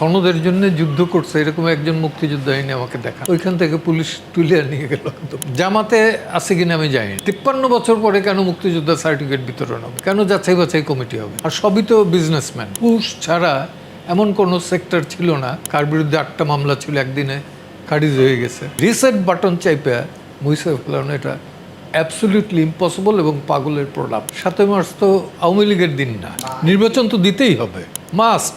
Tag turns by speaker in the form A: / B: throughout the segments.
A: সনদের জন্য যুদ্ধ করছে, এরকম একজন মুক্তিযোদ্ধা এনে আমাকে দেখা। ওইখান থেকে পুলিশ তুলে নিয়ে গেল। জামাতে আছে কিনা আমি জানি তিপ্পান্ন বছর পরে কেন মুক্তিযোদ্ধা সার্টিফিকেট বিতরণ হবে? কেন যাচাই বাছাই কমিটি হবে? আর সবই তো বিজনেসম্যান পুষ ছাড়া এমন কোনো সেক্টর ছিল না। কার বিরুদ্ধে আটটা মামলা ছিল, একদিনে খারিজ হয়ে গেছে। রিসেট বাটন চাইপে মুইসে ফেলানো এটা অ্যাবসলিউটলি ইম্পসিবল এবং পাগলের প্রলাপ। সাতই মার্চ তো আওয়ামী লীগের দিন না। নির্বাচন তো দিতেই হবে। মাস্ট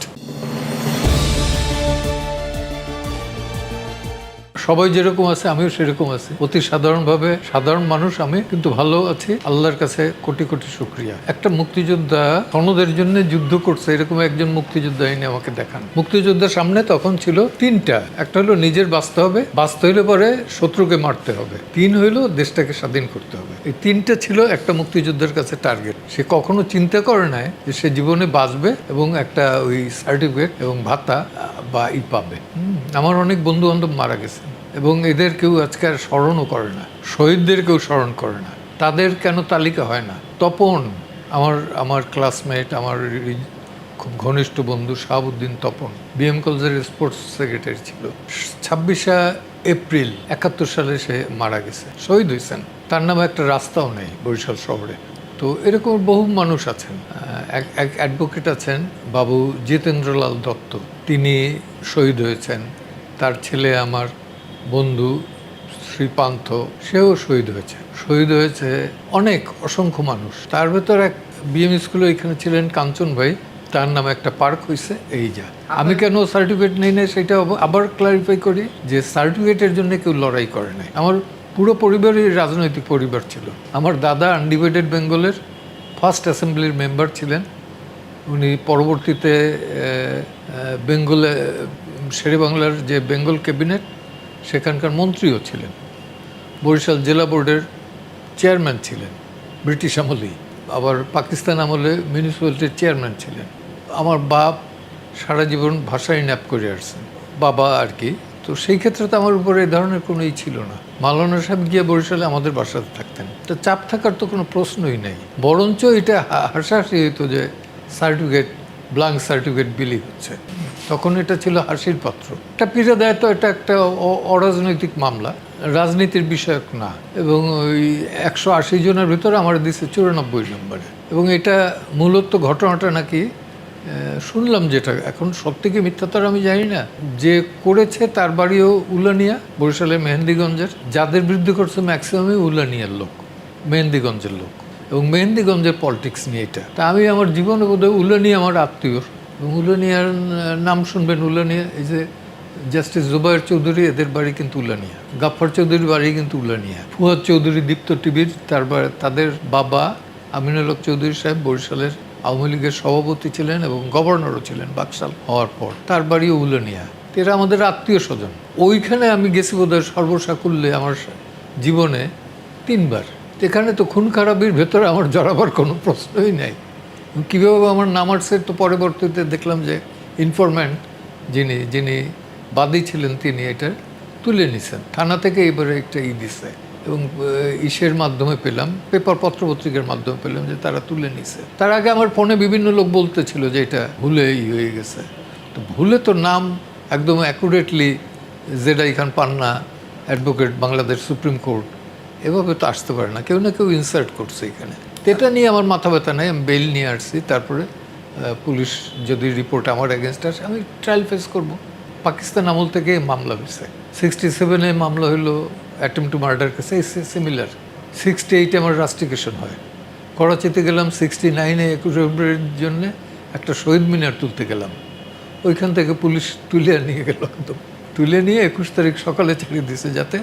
A: সবাই যেরকম আছে, আমিও সেরকম আছি। অতি সাধারণভাবে সাধারণ মানুষ আমি, কিন্তু ভালো আছি। আল্লাহর কাছে কোটি কোটি শুক্রিয়া। একটা মুক্তিযোদ্ধা সনদের জন্য যুদ্ধ করছে, এরকম একজন মুক্তিযোদ্ধা এনে আমাকে দেখান। মুক্তিযোদ্ধার সামনে তখন ছিল তিনটা। একটা হলো নিজের বাঁচতে হবে, বাঁচতে হইলে পরে শত্রুকে মারতে হবে। তিন হইল দেশটাকে স্বাধীন করতে হবে। এই তিনটা ছিল একটা মুক্তিযোদ্ধার কাছে টার্গেট সে কখনো চিন্তা করে নাই যে সে জীবনে বাঁচবে এবং একটা ওই সার্টিফিকেট এবং ভাতা বা ই পাবে। আমার অনেক বন্ধু বান্ধব মারা গেছে। এবং এদের কেউ আজকে স্মরণও করে না, শহীদদের কেউ স্মরণ করে না। তাদের কেন তালিকা হয় না? তপন, আমার আমার ক্লাসমেট আমার খুব ঘনিষ্ঠ বন্ধু শাহাবুদ্দিন তপন বিএম কলেজের স্পোর্টস সেক্রেটারি ছিল। ছাব্বিশে এপ্রিল একাত্তর সালে সে মারা গেছে, শহীদ হয়েছেন। তার নামে একটা রাস্তাও নেই বরিশাল শহরে। তো এরকম বহু মানুষ আছেন। এক অ্যাডভোকেট আছেন বাবু জিতেন্দ্রলাল দত্ত। তিনি শহীদ হয়েছেন। তার ছেলে আমার বন্ধু শ্রীপান্থ সেও শহীদ হয়েছে। শহীদ হয়েছে অনেক অসংখ্য মানুষ। তার ভেতর এক বিএম স্কুলে এখানে ছিলেন কাঞ্চন ভাই। তার নামে একটা পার্ক হয়েছে এই যা। আমি কেন সার্টিফিকেট নেই না সেটা আব- আবার ক্লারিফাই করি যে সার্টিফিকেটের জন্য কেউ লড়াই করে নাই। আমার পুরো পরিবারই রাজনৈতিক পরিবার ছিল। আমার দাদা আনডিভাইডেড বেঙ্গলের ফার্স্ট অ্যাসেম্বলির মেম্বার ছিলেন। উনি পরবর্তীতে বেঙ্গলে শেরে বাংলার যে বেঙ্গল ক্যাবিনেট সেখানকার মন্ত্রীও ছিলেন। বরিশাল জেলা বোর্ডের চেয়ারম্যান ছিলেন। ব্রিটিশ আমলেই। আবার পাকিস্তান আমলে মিউনিসিপ্যালিটির চেয়ারম্যান ছিলেন। আমার বাপ সারা জীবন ভাষায় ন্যাপ করে আসছেন। বাবা আর কি। তো সেই ক্ষেত্রে তো আমার উপরে এই ধরনের কোনো ই ছিল না। মালানা সাহেব গিয়ে বরিশালে আমাদের বাসাতে থাকতেন। তো চাপ থাকার তো কোনো প্রশ্নই নেই। বরঞ্চ এটা হাসাহাসি হতো যে সার্টিফিকেট ব্লাঙ্ক সার্টিফিকেট বিলি হচ্ছে। তখন এটা ছিল হাসির পাত্র। এটা পিড়ে দেয় তো এটা একটা অরাজনৈতিক মামলা, রাজনীতির বিষয়ক না। এবং ওই একশো আশি জনের ভিতরে আমার দিচ্ছে চুরানব্বই নম্বরে। এবং এটা মূলত ঘটনাটা নাকি শুনলাম যেটা। এখন সত্যি কি মিথ্যা তো আর আমি জানি না। যে করেছে তার বাড়িও উলানিয়া, বরিশালের মেহেন্দিগঞ্জের। যাদের বিরুদ্ধে করছে ম্যাক্সিমামই উলানিয়ার লোক, মেহেন্দিগঞ্জের লোক। এবং মেহেন্দিগঞ্জের পলিটিক্স নিয়ে এটা। তা আমি আমার জীবনে বোধহয় উলানিয়া আমার আত্মীয় এবং উলানিয়ার নাম শুনবেন উলানিয়া এই যে জাস্টিস জুবাইর চৌধুরী, এদের বাড়ি কিন্তু উলানিয়া। গাফফার চৌধুরীর বাড়ি কিন্তু উলানিয়া। ফুয়াদ চৌধুরী, দীপ্ত টিভির, তার বা- তাদের বাবা আমিনুল চৌধুরী সাহেব বরিশালের আওয়ামী লীগের সভাপতি ছিলেন এবং গভর্নরও ছিলেন বাকশাল হওয়ার পর। তার বাড়িও উলানিয়া। এরা আমাদের আত্মীয় স্বজন। ওইখানে আমি গেছি বোধহয় সর্বসাকুল্যে আমার জীবনে তিনবার। এখানে তো খুন খারাপির ভেতরে আমার জড়াবার কোনো প্রশ্নই নাই। কীভাবে আমার নাম আসছে তো পরবর্তীতে দেখলাম যে ইনফরম্যান্ট যিনি যিনি বাদী ছিলেন তিনি এটা তুলে নিছেন। থানা থেকে এবারে একটা ই দিছে এবং ইসের মাধ্যমে পেলাম, পেপার পত্র পত্রিকার মাধ্যমে পেলাম যে তারা তুলে নিছে। তার আগে আমার ফোনে বিভিন্ন লোক বলতেছিল যে এটা ভুলে ই হয়ে গেছে। তো ভুলে তো নাম একদম accurately Z I Khan Panna advocate Bangladesh supreme court এভাবে তো আসতে পারে না। কেউ না কেউ ইনসার্ট করছে এখানে। এটা নিয়ে আমার মাথা ব্যথা নাই, আমি বেল নিয়ে আসছি। তারপরে পুলিশ যদি রিপোর্ট আমার এগেনস্ট আসে, আমি ট্রায়াল ফেস করব। পাকিস্তান আমল থেকে মামলা হয়েছে। সিক্সটি সেভেনে মামলা হলো অ্যাটেম্প টু মার্ডার কেসে সিমিলার সিক্সটি এইটে আমার রাস্টিকেশন হয়। করাচিতে গেলাম সিক্সটি নাইনে একুশে ফেব্রুয়ারির জন্য একটা শহীদ মিনার তুলতে গেলাম। ওইখান থেকে পুলিশ তুলে নিয়ে গেল একদম। তুলে নিয়ে একুশ তারিখ সকালে ছেড়ে দিছে যাতে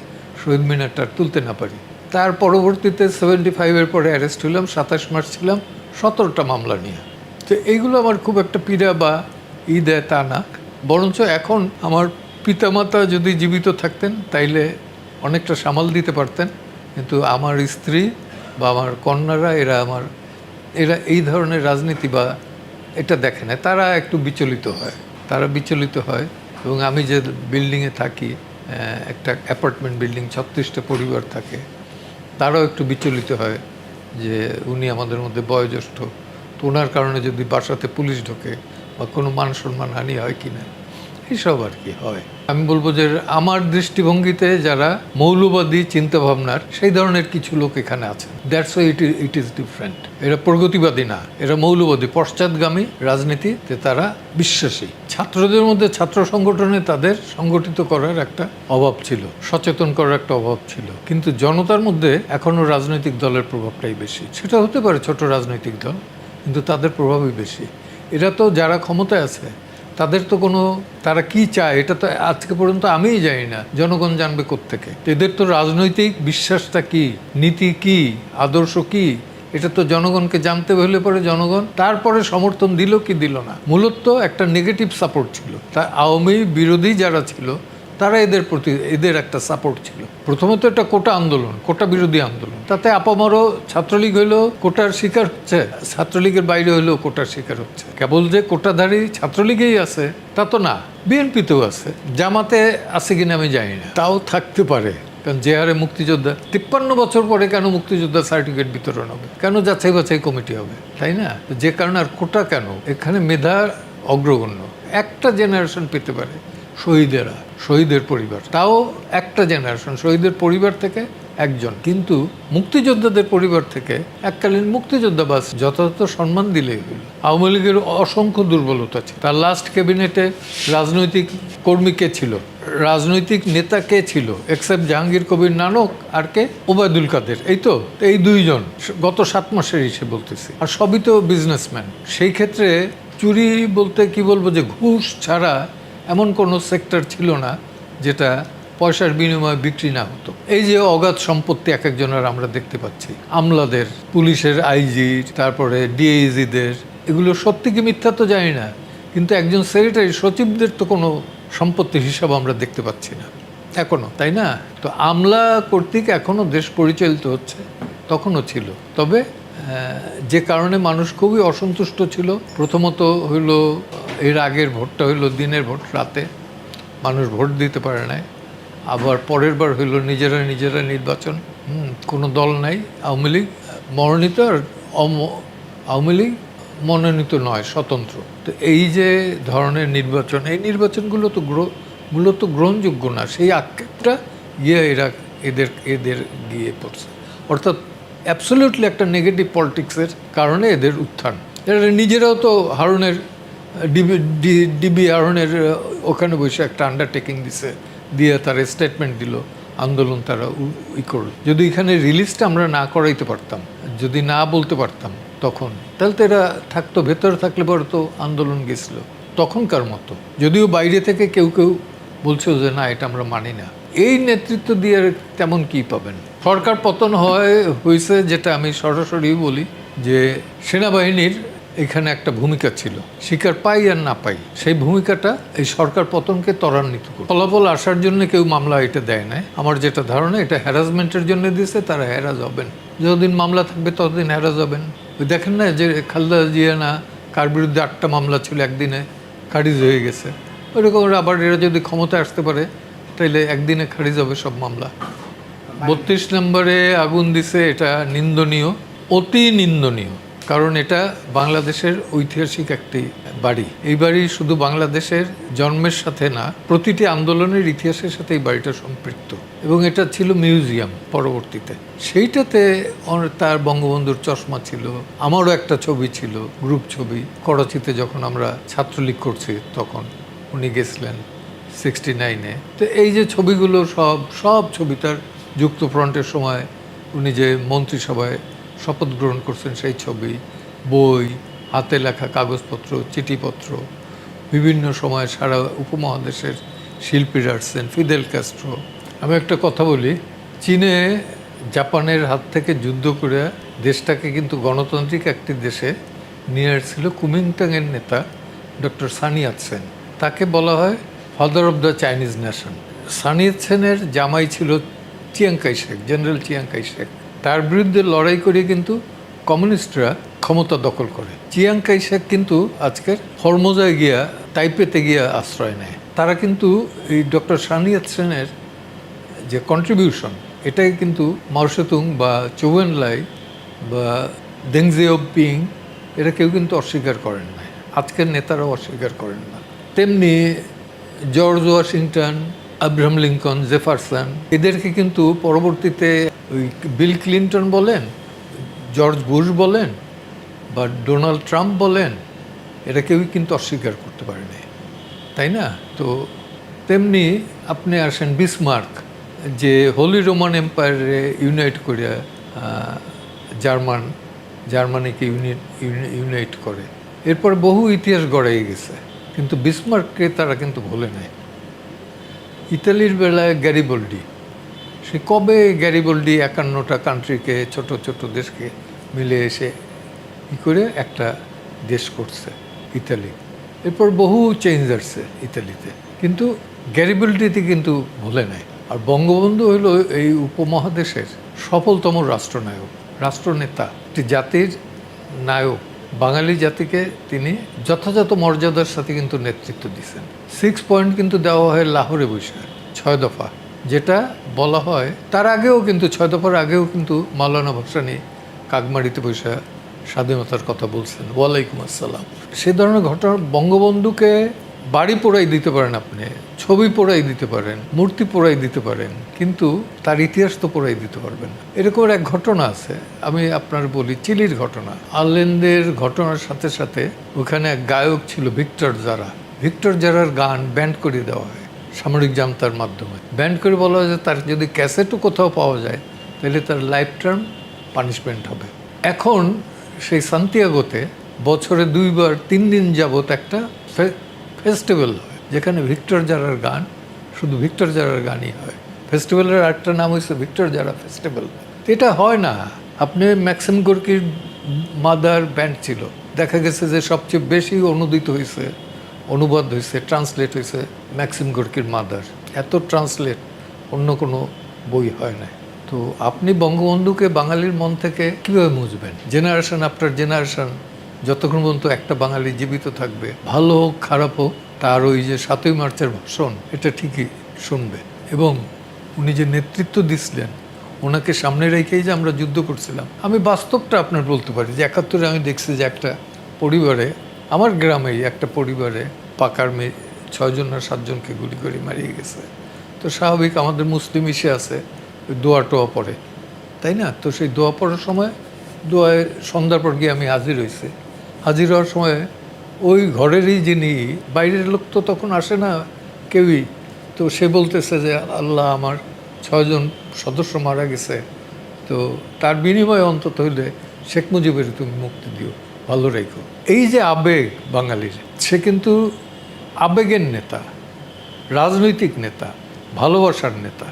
A: শহীদ মিনারটা তুলতে না পারি। তার পরবর্তীতে সেভেন্টি ফাইভের পরে অ্যারেস্ট হলাম সাতাশ মার্চ ছিলাম, সতেরোটা মামলা নিয়ে। তো এইগুলো আমার খুব একটা পীড়া বা ই দেয় তা না বরঞ্চ এখন আমার পিতামাতা যদি জীবিত থাকতেন, তাইলে অনেকটা সামাল দিতে পারতেন। কিন্তু আমার স্ত্রী বা আমার কন্যারা, এরা আমার, এরা এই ধরনের রাজনীতি বা এটা দেখে না। তারা একটু বিচলিত হয়। তারা বিচলিত হয় এবং আমি যে বিল্ডিংয়ে থাকি একটা অ্যাপার্টমেন্ট বিল্ডিং ছত্রিশটা পরিবার থাকে। তারাও একটু বিচলিত হয় যে উনি আমাদের মধ্যে বয়োজ্যেষ্ঠ। তো ওনার কারণে যদি বাসাতে পুলিশ ঢোকে বা কোনো মান সম্মান হানি হয় কি না এইসব আর কি হয়। আমি বলব যে আমার দৃষ্টিভঙ্গিতে যারা মৌলবাদী চিন্তাভাবনার, সেই ধরনের কিছু লোক এখানে আছে that's why it it is different এরা প্রগতিবাদী না। এরা মৌলবাদী। পশ্চাৎগামী রাজনীতিতে তারা বিশ্বাসী। ছাত্রদের মধ্যে ছাত্র সংগঠনে তাদের সংগঠিত করার একটা অভাব ছিল। সচেতন করার একটা অভাব ছিল। কিন্তু জনতার মধ্যে এখনও রাজনৈতিক দলের প্রভাবটাই বেশি। সেটা হতে পারে ছোট রাজনৈতিক দল, কিন্তু তাদের প্রভাবই বেশি। এরা তো যারা ক্ষমতায় আছে তাদের তো কোনো, তারা কি চায়? এটা তো আজকে পর্যন্ত আমিই জানি না। জনগণ জানবে থেকে এদের তো রাজনৈতিক বিশ্বাসটা কি? নীতি কি? আদর্শ কি? এটা তো জনগণকে জানতে হলে পরে জনগণ তারপরে সমর্থন দিল কি দিল না। মূলত একটা নেগেটিভ সাপোর্ট ছিল। তা আওয়ামী বিরোধী যারা ছিল তারা এদের প্রতি এদের একটা সাপোর্ট ছিল। প্রথমত এটা কোটা আন্দোলন কোটা বিরোধী আন্দোলন। তাতে আপামারও ছাত্রলীগ হইলেও কোটার শিকার হচ্ছে ছাত্রলীগের বাইরে হইলেও কোটার শিকার হচ্ছে। কেবল যে কোটাধারী ছাত্রলীগেই আছে তা তো না বিএনপিতেও আছে। জামাতে আছে কিনা আমি জানি না। তাও থাকতে পারে। কারণ যে হারে মুক্তিযোদ্ধা তিপ্পান্ন বছর পরে কেন মুক্তিযোদ্ধা সার্টিফিকেট বিতরণ হবে? কেন যাচাই বাছাই কমিটি হবে? তাই না? যে কারণে আর কোটা কেন? এখানে মেধা অগ্রগণ্য। একটা জেনারেশন পেতে পারে শহীদেরা। শহীদের পরিবার। তাও একটা জেনারেশন শহীদের পরিবার থেকে একজন। কিন্তু মুক্তিযোদ্ধাদের পরিবার থেকে এককালীন মুক্তিযোদ্ধা বাস যথাযথ সম্মান দিলেই হইল আওয়ামী লীগের অসংখ্য দুর্বলতা ছিল। তার লাস্ট ক্যাবিনেটে রাজনৈতিক কর্মী কে ছিল? রাজনৈতিক নেতা কে ছিল? এক্সেপ্ট জাহাঙ্গীর কবির নানক আর কে? ওবায়দুল কাদের। এই তো, এই দুইজন। গত সাত মাসের হিসেবে বলতেছি। আর সবই তো বিজনেসম্যান সেই ক্ষেত্রে চুরি বলতে কি বলব যে ঘুষ ছাড়া এমন কোনো সেক্টর ছিল না যেটা পয়সার বিনিময়ে বিক্রি না হতো। এই যে অগাধ সম্পত্তি এক একজনের আমরা দেখতে পাচ্ছি। আমলাদের, পুলিশের আইজি, তারপরে ডিএইজিদের এগুলো সত্যি কি মিথ্যা তো জানি না, কিন্তু একজন সেক্রেটারি সচিবদের তো কোনো সম্পত্তির হিসাব আমরা দেখতে পাচ্ছি না। এখনও, তাই না? তো আমলা কর্তৃক এখনও দেশ পরিচালিত হচ্ছে, তখনও ছিল। তবে যে কারণে মানুষ খুবই অসন্তুষ্ট ছিল। প্রথমত হইল, এর আগের ভোটটা হইল দিনের ভোট, রাতে মানুষ ভোট দিতে পারে নাই। আবার পরের বার হইল নিজেরা নিজেরা নির্বাচন। কোনো দল নাই, আওয়ামী লীগ মনোনীত আর অম- আওয়ামী লীগ মনোনীত নয়, স্বতন্ত্র। তো এই যে ধরনের নির্বাচন, এই নির্বাচনগুলো তো মূলত গ্রহণযোগ্য না, সেই আক্ষেপটা ইয়ে এরা, এদের এদের গিয়ে পড়ছে। অর্থাৎ অ্যাবসলিউটলি একটা নেগেটিভ পলিটিক্সের কারণে এদের উত্থান। এরা নিজেরাও তো হারুনের ডিবি ডিবি হারুনের ওখানে বসে একটা আন্ডারটেকিং দিছে, দিয়ে তার স্টেটমেন্ট দিল, আন্দোলন তারা ই করল। যদি এখানে রিলিজটা আমরা না করাইতে পারতাম, যদি না বলতে পারতাম তখন, তাহলে তো এরা থাকতো, ভেতরে থাকলে পরে তো আন্দোলন গেছিল, তখনকার মতো। যদিও বাইরে থেকে কেউ কেউ বলছে যে না, এটা আমরা মানি না। এই নেতৃত্ব দিয়ে তেমন কি পাবেন? সরকার পতন হয় হয়েছে যেটা আমি সরাসরি বলি যে সেনাবাহিনীর এখানে একটা ভূমিকা ছিল। শিকার পাই আর না পাই, সেই ভূমিকাটা এই সরকার পতনকে ত্বরান্বিত করে ফলাফল আসার জন্য কেউ মামলা এটা দেয় না আমার যেটা ধারণা, এটা হ্যারাসমেন্টের জন্য দিয়েছে, তারা হ্যারাস হবেন। যতদিন মামলা থাকবে, ততদিন হ্যারাস হবেন। ওই দেখেন না যে খালদা জিয়া না, কার বিরুদ্ধে আটটা মামলা ছিল একদিনে, খারিজ হয়ে গেছে। ওইরকম আবার এরা যদি ক্ষমতা আসতে পারে, তাইলে একদিনে খারিজ হবে সব মামলা। বত্রিশ নম্বরে আগুন দিছে, এটা নিন্দনীয়, অতি নিন্দনীয়, কারণ এটা বাংলাদেশের ঐতিহাসিক একটি বাড়ি। এই বাড়ি শুধু বাংলাদেশের জন্মের সাথে না, প্রতিটি আন্দোলনের ইতিহাসের সাথে এই বাড়িটা সম্পৃক্ত। এবং এটা ছিল মিউজিয়াম পরবর্তীতে। সেইটাতে তার বঙ্গবন্ধুর চশমা ছিল, আমারও একটা ছবি ছিল, গ্রুপ ছবি। করাচিতে যখন আমরা ছাত্রলীগ করছি, তখন উনি গেছিলেন সিক্সটি নাইনে। তো এই যে ছবিগুলো সব সব ছবি তার যুক্তফ্রন্টের সময় উনি যে মন্ত্রিসভায় শপথ গ্রহণ করছেন সেই ছবি, বই, হাতে লেখা কাগজপত্র, চিঠিপত্র, বিভিন্ন সময় সারা উপমহাদেশের শিল্পীরা আসছেন, ফিদেল ক্যাস্ট্রো। আমি একটা কথা বলি, চীনে জাপানের হাত থেকে যুদ্ধ করে দেশটাকে কিন্তু গণতান্ত্রিক একটি দেশে নিয়ে আসছিল কুমিংটাংয়ের নেতা ডক্টর সানিয়াত সেন তাকে বলা হয় father of the Chinese nation. Sun Yat সেনের জামাই ছিল Chiang Kai Shek general Chiang Kai Shek তার বিরুদ্ধে লড়াই করে কিন্তু কমিউনিস্টরা ক্ষমতা দখল করে। চিয়াংকাই শেখ কিন্তু আজকের হরমোজায় গিয়া, তাইপেতে গিয়া আশ্রয় নেয়। তারা কিন্তু এই ডক্টর সানিয়াত সেনের যে কন্ট্রিবিউশন এটাই কিন্তু মাওসেতুং বা চৌয়েনলাই বা দেংজিও পিং, এরা কেউ কিন্তু অস্বীকার করেন না আজকের নেতারাও অস্বীকার করেন না। তেমনি George Washington Abraham Lincoln Jefferson এদেরকে কিন্তু পরবর্তীতে ওই বিল ক্লিন্টন বলেন জর্জ বুশ বলেন, বা ডোনাল্ড ট্রাম্প বলেন, এরা কেউই কিন্তু অস্বীকার করতে পারেনি। তাই না? তো তেমনি আপনি আসেন বিসমার্ক যে হোলি রোমান এম্পায়ারে ইউনাইট করে জার্মান, জার্মানিকে ইউনিট ইউনাইট করে। এরপর বহু ইতিহাস গড়াই গেছে। কিন্তু বিসমার্ককে তারা কিন্তু ভুলে নেয় ইতালির বেলায় গ্যারিবল্ডি। সে কবে গ্যারিবল্ডি একান্নটা কান্ট্রিকে ছোট ছোট দেশকে মিলে এসে কী করে একটা দেশ করছে, ইতালি। এরপর বহু চেঞ্জ আসছে ইতালিতে। কিন্তু গ্যারিবল্ডিতে কিন্তু ভুলে নাই। আর বঙ্গবন্ধু হলো এই উপমহাদেশের সফলতম রাষ্ট্রনায়ক, রাষ্ট্রনেতা, একটি জাতির নায়ক। বাঙালি জাতিকে তিনি যথাযথ মর্যাদার সাথে কিন্তু নেতৃত্ব দিয়েছেন। সিক্স পয়েন্ট কিন্তু দেওয়া হয় লাহোরে বসে ছয় দফা, যেটা বলা হয় তার আগেও কিন্তু, ছয় দফার আগেও কিন্তু মাওলানা ভাসানি কাকমারিতে বসে স্বাধীনতার কথা বলছেন। ওয়ালাইকুম আসসালাম। সে ধরনের ঘটনা বঙ্গবন্ধুকে বাড়ি পোড়াই দিতে পারেন আপনি, ছবি পোড়াই দিতে পারেন, মূর্তি পোড়াই দিতে পারেন কিন্তু তার ইতিহাস তো পড়াই দিতে পারবেন না এরকম এক ঘটনা আছে, আমি আপনার বলি চিলির ঘটনা। আয়ারল্যান্ডের ঘটনার সাথে সাথে ওখানে এক গায়ক ছিল ভিক্টর জারা। ভিক্টর জারার গান ব্যান্ড করে দেওয়া হয়, সামরিক জামতার মাধ্যমে। ব্যান্ড করে বলা হয় যে তার যদি ক্যাসেটও কোথাও পাওয়া যায়, তাহলে তার লাইফ টার্ম পানিশমেন্ট হবে। এখন সেই সান্তিয়াগোতে বছরে দুইবার, তিন দিন যাবত একটা ফেস্টিভ্যাল হয়, যেখানে ভিক্টর জারার গান, শুধু ভিক্টর জারার গানই হয়। ফেস্টিভ্যালের আরেকটা নাম হয়েছে ভিক্টর জারা ফেস্টিভ্যাল। এটা হয় না। আপনি ম্যাক্সিম গোর্কির মাদার ব্যান্ড ছিল। দেখা গেছে যে সবচেয়ে বেশি অনুদিত হয়েছে অনুবাদ হয়েছে ট্রান্সলেট হয়েছে ম্যাক্সিম গোর্কির মাদার। এত ট্রান্সলেট, অন্য কোনো বই হয় না তো আপনি বঙ্গবন্ধুকে বাঙালির মন থেকে কীভাবে মুছবেন? জেনারেশন আফটার জেনারেশন, যতক্ষণ পর্যন্ত একটা বাঙালি জীবিত থাকবে, ভালো হোক, খারাপ হোক, তার ওই যে সাতই মার্চের ভাষণ, এটা ঠিকই শুনবে। এবং উনি যে নেতৃত্ব দিছিলেন, ওনাকে সামনে রেখেই যে আমরা যুদ্ধ করছিলাম। আমি বাস্তবটা আপনার বলতে পারি যে একাত্তরে আমি দেখছি যে একটা পরিবারে, আমার গ্রামেই একটা পরিবারে পাকার মেয়ে ছয়জন না সাতজনকে গুলি করে মারিয়ে গেছে। তো স্বাভাবিক আমাদের মুসলিম ইসে আছে, দোয়া টোয়া পড়ে। তাই না? তো সেই দোয়া পড়ার সময়, দোয়ায় সন্ধ্যার পর গিয়ে আমি হাজির হয়েছি। হাজির হওয়ার সময় ওই ঘরেরই যিনি, বাইরের লোক তো তখন আসে না, কেউই তো সে বলতেছে যে, আল্লাহ আমার ছয়জন সদস্য মারা গেছে। তো তার বিনিময়ে অন্তত হইলে শেখ মুজিবের তুমি মুক্তি দিও, ভালো রেখো। এই যে আবেগ বাঙালির, সে কিন্তু আবেগের নেতা, রাজনৈতিক নেতা, ভালোবাসার নেতা।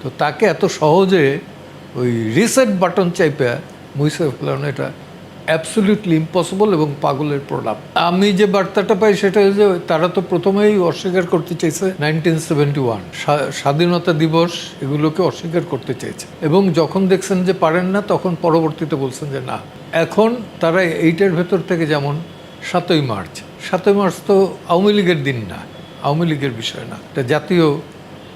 A: তো তাকে এত সহজে ওই রিসেট বাটন চাইপে মুইসে ফেলানো, এটা অ্যাবসলিউটলি ইম্পসিবল এবং পাগলের প্রলাপ। আমি যে বার্তাটা পাই সেটা যে তারা তো প্রথমেই অস্বীকার করতে চাইছে নাইনটিন সেভেন্টি ওয়ান স্বাধীনতা দিবস এগুলোকে অস্বীকার করতে চেয়েছে এবং যখন দেখছেন যে পারেন না, তখন পরবর্তীতে বলছেন যে না। এখন তারা এইটার ভেতর থেকে যেমন সাতই মার্চ। সাতই মার্চ তো আওয়ামী লীগের দিন না। আওয়ামী লীগের বিষয় না। এটা জাতীয়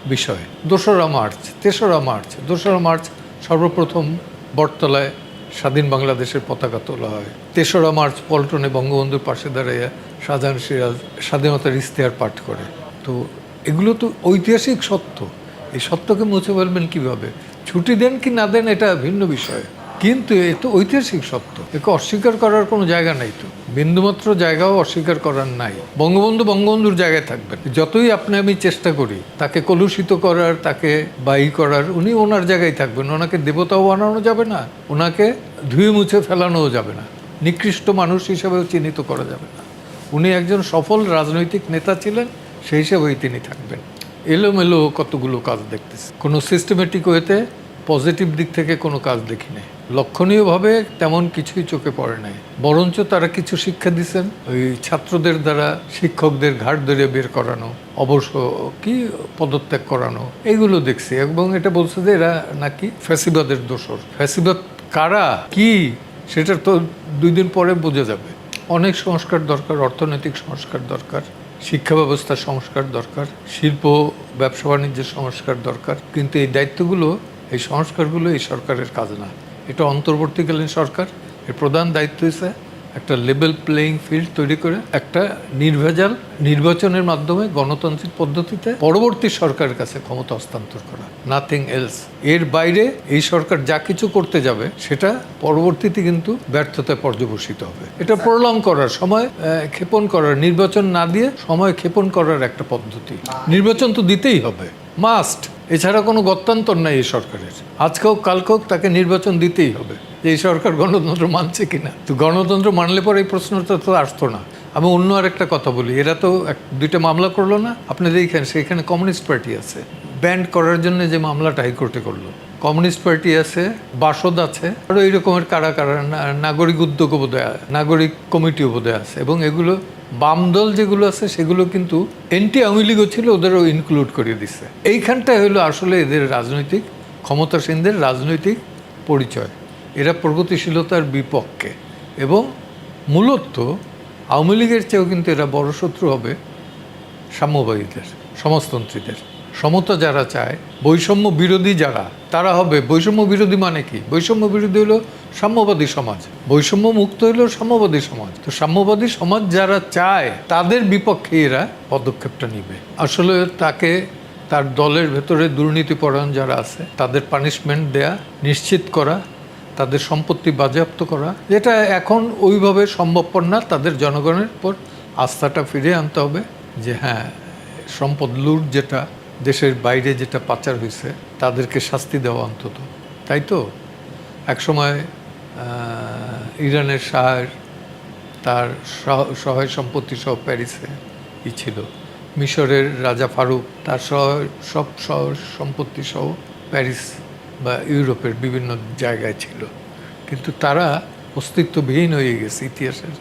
A: বিষয়। দোসরা মার্চ, তেসরা মার্চ। দোসরা মার্চ সর্বপ্রথম বটতলায় স্বাধীন বাংলাদেশের পতাকা তোলা হয়। তেসরা মার্চ পল্টনে বঙ্গবন্ধুর পাশে দাঁড়াইয়া শাহজাহান সিরাজ স্বাধীনতার ইস্তেহার পাঠ করে। তো এগুলো তো ঐতিহাসিক সত্য। এই সত্যকে মুছে ফেলবেন কীভাবে? ছুটি দেন কি না দেন এটা ভিন্ন বিষয়। কিন্তু এ তো ঐতিহাসিক সত্য। একে অস্বীকার করার কোনো জায়গা নাই তো। বিন্দুমাত্র জায়গাও অস্বীকার করার নাই। বঙ্গবন্ধু বঙ্গবন্ধুর জায়গায় থাকবেন। যতই আপনি আমি চেষ্টা করি, তাকে কলুষিত করার, তাকে বাই করার, উনি ওনার জায়গায় থাকবেন। ওনাকে দেবতাও বানানো যাবে না, ওনাকে ধুয়ে মুছে ফেলানোও যাবে না। নিকৃষ্ট মানুষ হিসেবেও চিহ্নিত করা যাবে না। উনি একজন সফল রাজনৈতিক নেতা ছিলেন, সেই হিসেবেই তিনি থাকবেন। এলোমেলো কতগুলো কাজ দেখতেছি। কোনো সিস্টেমেটিক ওয়েতে পজিটিভ দিক থেকে কোনো কাজ দেখি নাই লক্ষণীয়ভাবে তেমন কিছুই চোখে পড়ে নাই। বরঞ্চ তারা কিছু শিক্ষা দিচ্ছেন ওই ছাত্রদের দ্বারা শিক্ষকদের ঘাট ধরে বের করানো, অবশ্য কি পদত্যাগ করানো, এগুলো দেখছি। এবং এটা বলছে যে এরা নাকি ফ্যাসিবাদের দোষর। ফ্যাসিবাদ কারা, কি সেটা তো দুই দিন পরে বোঝা যাবে। অনেক সংস্কার দরকার, অর্থনৈতিক সংস্কার দরকার, শিক্ষা ব্যবস্থার সংস্কার দরকার, শিল্প ব্যবসা বাণিজ্যের সংস্কার দরকার। কিন্তু এই দায়িত্বগুলো, এই সংস্কারগুলো এই সরকারের কাজ না। এটা অন্তর্বর্তীকালীন সরকার। এর প্রধান দায়িত্ব হচ্ছে একটা লেভেল প্লেয়িং ফিল্ড তৈরি করে, একটা নির্ভেজাল নির্বাচনের মাধ্যমে গণতান্ত্রিক পদ্ধতিতে পরবর্তী সরকারের কাছে ক্ষমতা হস্তান্তর করা নাথিং এলস এর বাইরে এই সরকার যা কিছু করতে যাবে, সেটা পরবর্তীতে কিন্তু ব্যর্থতায় পর্যবসিত হবে। এটা প্রলং করার সময় ক্ষেপণ করার, নির্বাচন না দিয়ে সময় ক্ষেপণ করার একটা পদ্ধতি। নির্বাচন তো দিতেই হবে। মাস্ট এছাড়া কোনো গত্যান্তর নাই এই সরকারের। আজকেও, কালকেও তাকে নির্বাচন দিতেই হবে। যে এই সরকার গণতন্ত্র মানছে কিনা? তো গণতন্ত্র মানলে পরে এই প্রশ্নটা তো আসতো না। আমি অন্য আর একটা কথা বলি। এরা তো এক- দুইটা মামলা করল না? আপনাদের এইখানে সেখানে কমিউনিস্ট পার্টি আছে। ব্যান্ড করার জন্য যে মামলাটা হাইকোর্টে করল। কমিউনিস্ট পার্টি আছে, বাসদ আছে, আরও এই রকমের কারা কারা নাগরিক উদ্যোগ বোধহয়, নাগরিক কমিটিও বোধহয় আছে। এবং এগুলো বাম দল যেগুলো আছে, সেগুলো কিন্তু এন্টি আওয়ামী লীগও ছিল, ওদেরও ইনক্লুড করে দিচ্ছে এইখানটায় হলো আসলে এদের রাজনৈতিক, ক্ষমতাসীনদের রাজনৈতিক পরিচয়। এরা প্রগতিশীলতার বিপক্ষে। এবং মূলত আওয়ামী লীগের চেয়েও কিন্তু এরা বড় শত্রু হবে সাম্যবাদীদের, সমাজতন্ত্রীদের। সমতা যারা চায়, বৈষম্য বিরোধী যারা, তারা হবে। বৈষম্য বিরোধী মানে কি? বৈষম্য বিরোধী হলো সাম্যবাদী সমাজ। বৈষম্য মুক্ত হলো সাম্যবাদী সমাজ। তো সাম্যবাদী সমাজ যারা চায়, তাদের বিপক্ষে এরা পদক্ষেপটা নিবে। আসলে তাকে তার দলের ভেতরে দুর্নীতিপরায়ণ যারা আছে, তাদের পানিশমেন্ট দেয়া, নিশ্চিত করা, তাদের সম্পত্তি বাজেয়াপ্ত করা, যেটা এখন ওইভাবে সম্ভবপর না, তাদের জনগণের উপর আস্থাটা ফিরিয়ে আনতে হবে যে হ্যাঁ সম্পদ লুট যেটা, দেশের বাইরে যেটা পাচার হয়েছে তাদেরকে শাস্তি দেওয়া অন্তত। তাই তো? একসময় ইরানের শাহের তার সহায় সম্পত্তি সহ প্যারিসে ই ছিল। মিশরের রাজা ফারুক তার সব সম্পত্তি সহ প্যারিস বা ইউরোপের বিভিন্ন জায়গায় ছিল। কিন্তু তারা অস্তিত্ববিহীন হয়ে গেছে ইতিহাসের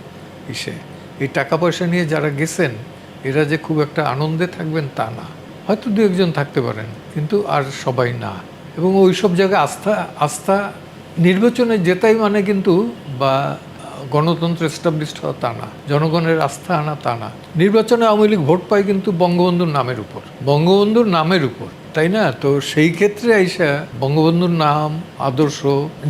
A: ইসে। এই টাকা পয়সা নিয়ে যারা গেছেন, এরা যে খুব একটা আনন্দে থাকবেন তা না। হয়তো দু একজন থাকতে পারেন, কিন্তু আর সবাই না। এবং ওই সব জায়গায় আস্থা আস্থা নির্বাচনে জেতাই মানে কিন্তু বা গণতন্ত্র এস্টাবলিশড হওয়া তা না, জনগণের আস্থা আনা তা না। নির্বাচনে আওয়ামী লীগ ভোট পায় কিন্তু বঙ্গবন্ধুর নামের উপর। বঙ্গবন্ধুর নামের উপর, তাই না? তো সেই ক্ষেত্রে আইসা বঙ্গবন্ধুর নাম, আদর্শ,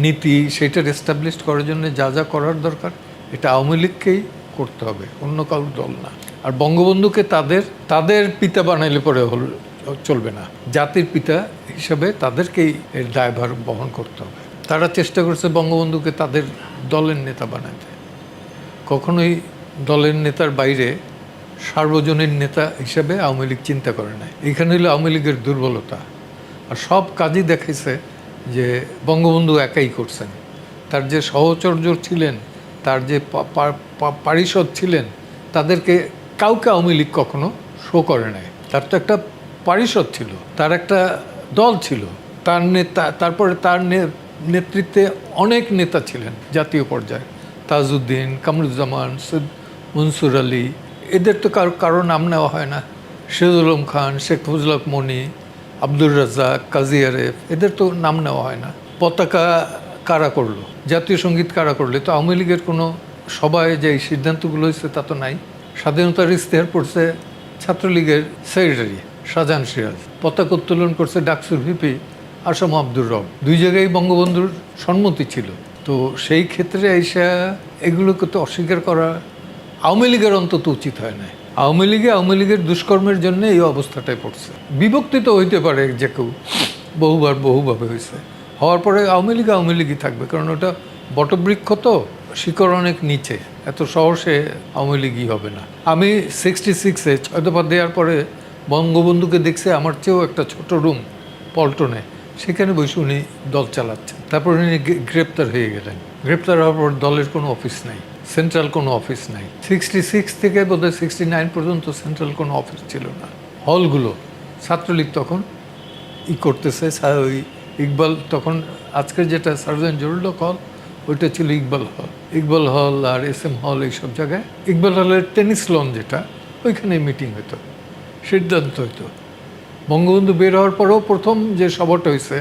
A: নীতি সেটার এস্টাবলিশড করার জন্য যা যা করার দরকার, এটা আওয়ামী লীগকেই করতে হবে, অন্য কারোর দল না। আর বঙ্গবন্ধুকে তাদের তাদের পিতা বানাইলে পরে হল, চলবে না। জাতির পিতা হিসাবে তাদেরকেই এর দায়ভার বহন করতে হবে। তারা চেষ্টা করছে বঙ্গবন্ধুকে তাদের দলের নেতা বানাতে। কখনোই দলের নেতার বাইরে সার্বজনীন নেতা হিসেবে আওয়ামী লীগ চিন্তা করে নাই। এখানে হলো আওয়ামী লীগের দুর্বলতা। আর সব কাজই দেখাইছে যে বঙ্গবন্ধু একাই করছেন। তার যে সহচর্য ছিলেন, তার যে পারিষদ ছিলেন, তাদেরকে কাউকে আওয়ামী লীগ কখনো শো করে নাই। তার তো একটা পারিষদ ছিল, তার একটা দল ছিল। তার নেতা, তারপরে তার নে- নেতৃত্বে অনেক নেতা ছিলেন জাতীয় পর্যায়ে। তাজউদ্দিন, কামরুজ্জামান, সৈয়দ মনসুর আলী। এদের তো কারও কারও নাম নেওয়া হয় না। আলম খান, শেখ ফজল হক মনি, আব্দুর রাজ্জাক, কাজী আরেফ, এদের তো নাম নেওয়া হয় না। পতাকা কারা করল? জাতীয় সংগীত কারা করল? তো আওয়ামী লীগের কোনো সবাই যে সিদ্ধান্তগুলো হয়েছে তা তো নাই। স্বাধীনতার ইস্তেহার পড়ছে ছাত্রলীগের সেক্রেটারি শাহজাহান সিরাজ। পতাকা উত্তোলন করছে ডাকসুর ভিপি আসম আব্দুর রব। দুই জায়গায় বঙ্গবন্ধুর সম্মতি ছিল। তো সেই ক্ষেত্রে এসে এগুলোকে তো অস্বীকার করা আওয়ামী লীগের অন্তত উচিত হয় না আওয়ামী লীগে আওয়ামী লীগের দুষ্কর্মের জন্য এই অবস্থাটাই পড়ছে। বিভক্তি তো হইতে পারে যে কেউ বহুবার বহুভাবে হয়েছে হওয়ার পরে আওয়ামী লীগ আওয়ামী লীগই থাকবে, কারণ ওটা বটবৃক্ষ তো শিকড় অনেক নিচে। এত সহসে আওয়ামী লীগই হবে না। আমি সিক্সটি সিক্সে ছয় দফা দেওয়ার পরে বঙ্গবন্ধুকে দেখছে, আমার চেয়েও একটা ছোট রুম পল্টনে। সেখানে বসে উনি দল চালাচ্ছেন। তারপর উনি গ্রে- গ্রেপ্তার হয়ে গেলেন। গ্রেপ্তার হওয়ার পর দলের কোনো অফিস নাই, সেন্ট্রাল কোনো অফিস নাই। সিক্সটি সিক্স থেকে বোধহয় সিক্সটি নাইন পর্যন্ত সেন্ট্রাল কোনো অফিস ছিল না। হলগুলো, ছাত্রলীগ তখন ই করতেছে ওই ইকবাল তখন, আজকের যেটা সার্জন জরুল হল, ওইটা ছিল ইকবাল হল। ইকবাল হল আর এস এম হল এইসব জায়গায়। ইকবাল হলের টেনিস লন যেটা ওইখানে মিটিং হতো সিদ্ধান্ত হতো বঙ্গবন্ধু বের হওয়ার পরেও প্রথম যে সভাটা হয়েছে,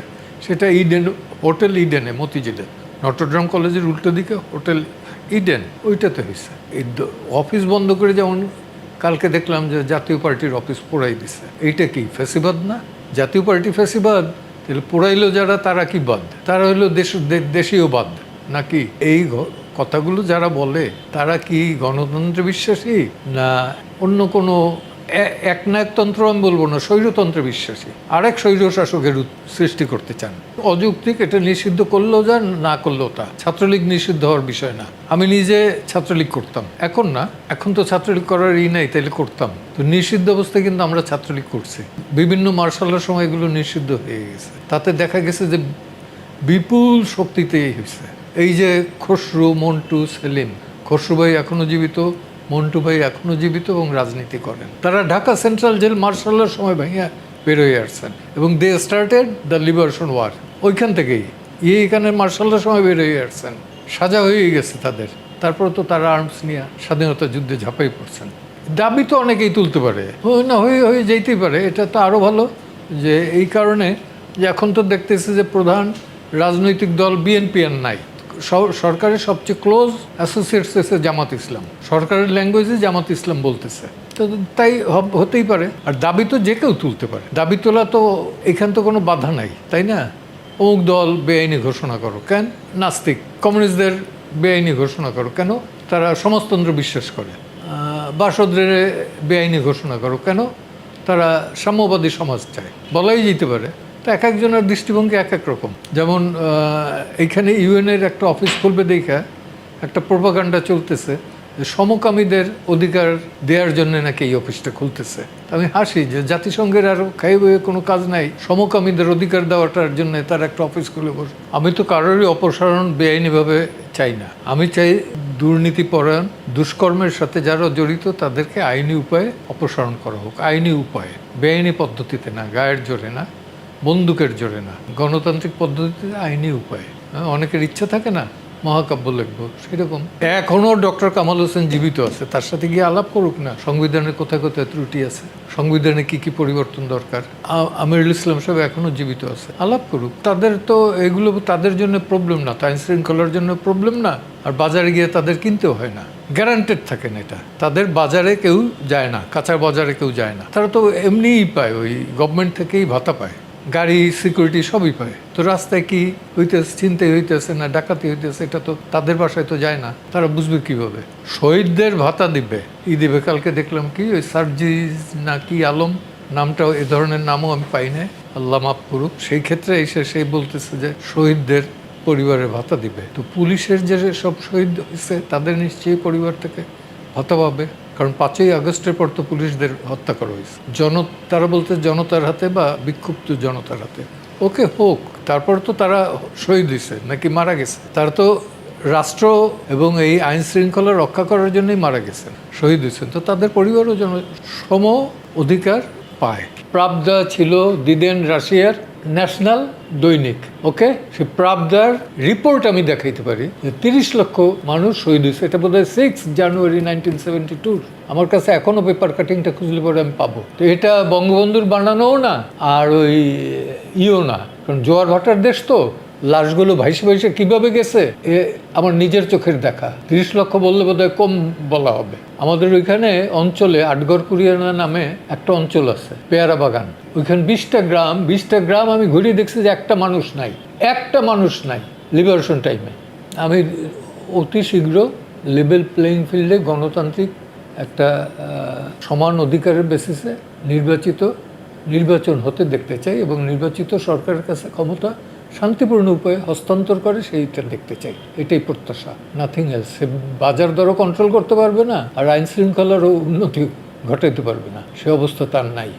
A: সেটা ইডেন, হোটেল ইডেনে, মতিঝিলে। নটরডাম কলেজের উল্টো দিকে হোটেল ইডেন, ওইটাতে হয়েছে। এই অফিস বন্ধ করে যেমন কালকে দেখলাম যে জাতীয় পার্টির অফিস পোড়াই দিছে। এইটা কি ফেসিবাদ না? জাতীয় পার্টি ফেসিবাদ? তাহলে পোড়াইলো যারা, তারা কি বাদ? তারা হলো দেশ দেশীয় বাদ। নাকি এই কথাগুলো যারা বলে, তারা কি গণতন্ত্রে বিশ্বাসী? না, অন্য কোনো একনায়কতন্ত্র আমি বলব না স্বৈরতন্ত্রে বিশ্বাসী। আরেক স্বৈর শাসকের সৃষ্টি করতে চান। অযৌক্তিক এটা নিষিদ্ধ করলেও যা, না করলেও তা। ছাত্রলীগ নিষিদ্ধ হওয়ার বিষয় না। আমি নিজে ছাত্রলীগ করতাম। এখন না, এখন তো ছাত্রলীগ করার ই নাই, তাইলে করতাম। তো নিষিদ্ধ অবস্থায় কিন্তু আমরা ছাত্রলীগ করছি। বিভিন্ন মার্শালের সময় এগুলো নিষিদ্ধ হয়ে গেছে। তাতে দেখা গেছে যে বিপুল শক্তিতে হয়েছে। এই যে খসরু, মন্টু, সেলিম। খসরু ভাই এখনও জীবিত। মন্টু ভাই এখনও জীবিত এবং রাজনীতি করেন। তারা ঢাকা সেন্ট্রাল জেল মার্শালের সময় ভাইয়া বেরোয় আসছেন এবং they started the liberation war ওইখান থেকেই। ইয়ে এখানে মার্শালের সময় বেরোয় আসছেন। সাজা হয়ে গেছে তাদের। তারপর তো তারা আর্মস নিয়ে স্বাধীনতা যুদ্ধে ঝাঁপাই পড়ছেন। দাবি তো অনেকেই তুলতে পারে। না, হয়ে হয়ে যেতেই পারে। এটা তো আরও ভালো যে এই কারণে যে এখন তো দেখতেছি যে প্রধান রাজনৈতিক দল বিএনপি আর নাই। সরকারের সবচেয়ে ক্লোজ অ্যাসোসিয়েটস হচ্ছে জামাত ইসলাম। সরকারের ল্যাঙ্গুয়েজে জামাত ইসলাম বলতেছে। তো তাই হতেই পারে। আর দাবি তো যে কেউ তুলতে পারে। দাবি তোলা তো এখান তো কোনো বাধা নাই, তাই না? অমুক দল বেআইনি ঘোষণা করো কেন? নাস্তিক। কমিউনিস্টদের বেআইনি ঘোষণা করো কেন? তারা সমাজতন্ত্র বিশ্বাস করে। বাসদের বেআইনি ঘোষণা করো কেন? তারা সাম্যবাদী সমাজ চায়। বলাই যেতে পারে। তো এক একজনের দৃষ্টিভঙ্গি এক এক রকম। যেমন এইখানে ইউএনের একটা অফিস খুলবে দেখা, একটা প্রোপাগান্ডা চলতেছে, যে সমকামীদের অধিকার দেওয়ার জন্য নাকি এই অফিসটা খুলতেছে। আমি হাসি যে জাতিসংঘের আর খাই কোনো কাজ নাই, সমকামীদের অধিকার দেওয়াটার জন্য তার একটা অফিস খুলে বসে। আমি তো কারোরই অপসারণ বেআইনিভাবে চাই না। আমি চাই দুর্নীতিপরায়ণ, দুষ্কর্মের সাথে যারা জড়িত, তাদেরকে আইনি উপায়ে অপসারণ করা হোক। আইনি উপায়ে, বেআইনি পদ্ধতিতে না, গায়ের জোরে না। বন্দুকের জোরে না। গণতান্ত্রিক পদ্ধতিতে আইনি উপায়ে। হ্যাঁ, অনেকের ইচ্ছা থাকে না মহাকাব্য লিখব সেরকম। এখনও ডক্টর কামাল হোসেন জীবিত আছে তার সাথে গিয়ে আলাপ করুক না সংবিধানের কোথায় কোথায় ত্রুটি আছে সংবিধানে কি কি পরিবর্তন দরকার। আমিরুল ইসলাম সাহেব এখনও জীবিত আছে আলাপ করুক। তাদের তো এগুলো তাদের জন্য প্রবলেম না আইন শৃঙ্খলার জন্য প্রবলেম না আর বাজারে গিয়ে তাদের কিনতেও হয় না। গ্যারান্টেড থাকে না এটা। তাদের বাজারে কেউ যায় না কাঁচা বাজারে কেউ যায় না। তারা তো এমনিই পায় ওই গভর্নমেন্ট থেকেই ভাতা পায়। গাড়ি সিকিউরিটি সবই পায়। তো রাস্তায় কি হইতেছে চিনতে হইতেছে না, ডাকাতি হইতেছে, এটা তো তাদের বাসায় তো যায় না, তারা বুঝবে কীভাবে? শহীদদের ভাতা দিবে। ই দিবে কালকে দেখলাম কি, ওই সার্জিজ না কি আলম, নামটাও এ ধরনের নামও আমি পাই না আল্লাহ মাফ করুক, সেই ক্ষেত্রে এসে সেই বলতেছে যে শহীদদের পরিবারের ভাতা দিবে। তো পুলিশের যে সব শহীদ হয়েছে তাদের নিশ্চয়ই পরিবার থেকে ভাতা পাবে। কারণ পাঁচই আগস্টের পর তো পুলিশদের হত্যা করা হয়েছে। জন তারা বলতে জনতার হাতে বা বিক্ষুব্ধ জনতার হাতে। ওকে হোক, তারপর তো তারা শহীদ হয়েছে, নাকি মারা গেছে। তারা তো রাষ্ট্র এবং এই আইন শৃঙ্খলা রক্ষা করার জন্যই মারা গেছেন, শহীদ হয়েছেন। তো তাদের পরিবারও যেন সম অধিকার পায়। প্রাবদা ছিল দিদেন রাশিয়ার ন্যাশনাল দৈনিক ওকে সে প্রাবদার রিপোর্ট আমি দেখাইতে পারি যে তিরিশ লক্ষ মানুষ শহীদ হয়েছে। এটা বোধ হয় six January nineteen seventy two আমার কাছে এখনও পেপার কাটিংটা খুঁজলে পরে আমি পাবো। তো এটা বঙ্গবন্ধুর বানানোও না, আর ওই ইও না। কারণ জোয়ার ভাটার দেশ তো। লাশগুলো ভাইসে ভাইসে কীভাবে গেছে? এ আমার নিজের চোখের দেখা। তিরিশ লক্ষ বললে বোধহয় কম বলা হবে। আমাদের ওইখানে অঞ্চলে আটগড় কুরিয়ানা নামে একটা অঞ্চল আছে, পেয়ারা বাগান। ওইখানে বিশটা গ্রাম বিশটা গ্রাম আমি ঘুরিয়ে দেখছি যে একটা মানুষ নাই। একটা মানুষ নাই লিবারেশন টাইমে আমি অতি শীঘ্র লেভেল প্লেইং ফিল্ডে গণতান্ত্রিক একটা সমান অধিকারের বেসিসে নির্বাচিত, নির্বাচন হতে দেখতে চাই এবং নির্বাচিত সরকারের কাছে ক্ষমতা শান্তিপূর্ণ উপায়ে হস্তান্তর করে সেইটা দেখতে চাই। এটাই প্রত্যাশা। নাথিং এলস বাজার দরও কন্ট্রোল করতে পারবে না, আর আইন শৃঙ্খলারও উন্নতি ঘটাইতে পারবে না। সে অবস্থা তার নাই।